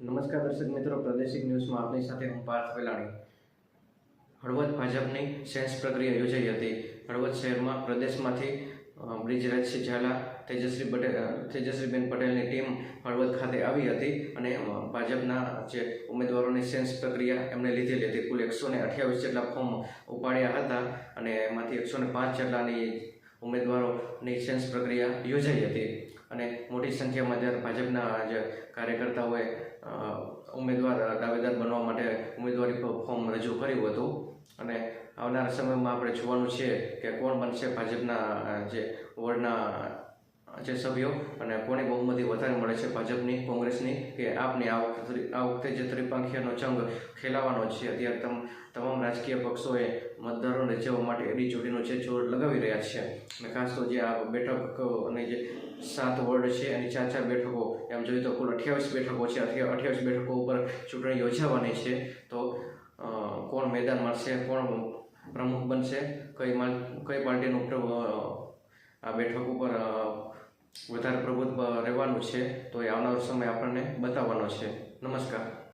નમસ્કાર દર્શક મિત્રો, પ્રાદેશિક ન્યૂઝમાં આપની સાથે હું પાર્થ વેલાણી. હળવદ ભાજપની સેન્સ પ્રક્રિયા યોજાઈ હતી. હળવદ શહેરમાં પ્રદેશમાંથી બ્રિજરાજસિંહ ઝાલા, તેજસ્વી પટેલ તેજસ્વીબેન પટેલની ટીમ હળવદ ખાતે આવી હતી અને ભાજપના જે ઉમેદવારોની સેન્સ પ્રક્રિયા એમણે લીધેલી હતી. કુલ એકસો ને અઠ્યાવીસ જેટલા ફોર્મ ઉપાડ્યા હતા અને એમાંથી એકસો ને પાંચ જેટલાની ઉમેદવારોની સેન્સ પ્રક્રિયા યોજાઈ હતી અને મોટી સંખ્યામાં જ્યારે ભાજપના જે કાર્યકર્તાઓએ ઉમેદવાર, દાવેદાર બનવા માટે ઉમેદવારી ફોર્મ રજૂ કર્યું હતું. અને આવનારા સમયમાં આપણે જોવાનું છે કે કોણ બનશે ભાજપના જે વોર્ડના જે સભ્યો અને કોની બહુમતી વધારે મળે છે? ભાજપની, કોંગ્રેસની કે આપની આ વખતે આ વખતે જે ત્રિપાંખીયનો જંગ ખેલાવાનો છે? અત્યારે તમ, તમામ રાજકીય પક્ષોએ મતદારોને રીઝવવા માટે એડી ચોટીનો છે જોર લગાવી રહ્યા છે. અને ખાસ તો જે આ બેઠક અને જે સાત વોર્ડ છે, એની ચાર ચાર બેઠકો, એમ જોઈએ તો કુલ અઠ્યાવીસ બેઠકો છે. અઠ્યા- અઠ્યાવીસ બેઠકો ઉપર ચૂંટણી યોજાવાની છે. તો કોણ મેદાન મળશે કોણ પ્રમુખ બનશે? કઈ કઈ પાર્ટીનું પ્ર- આ બેઠક ઉપર વધારે પ્રભુત્વ રહેવાનું છે તો એ આવનારો સમય આપણને બતાવવાનો છે. નમસ્કાર.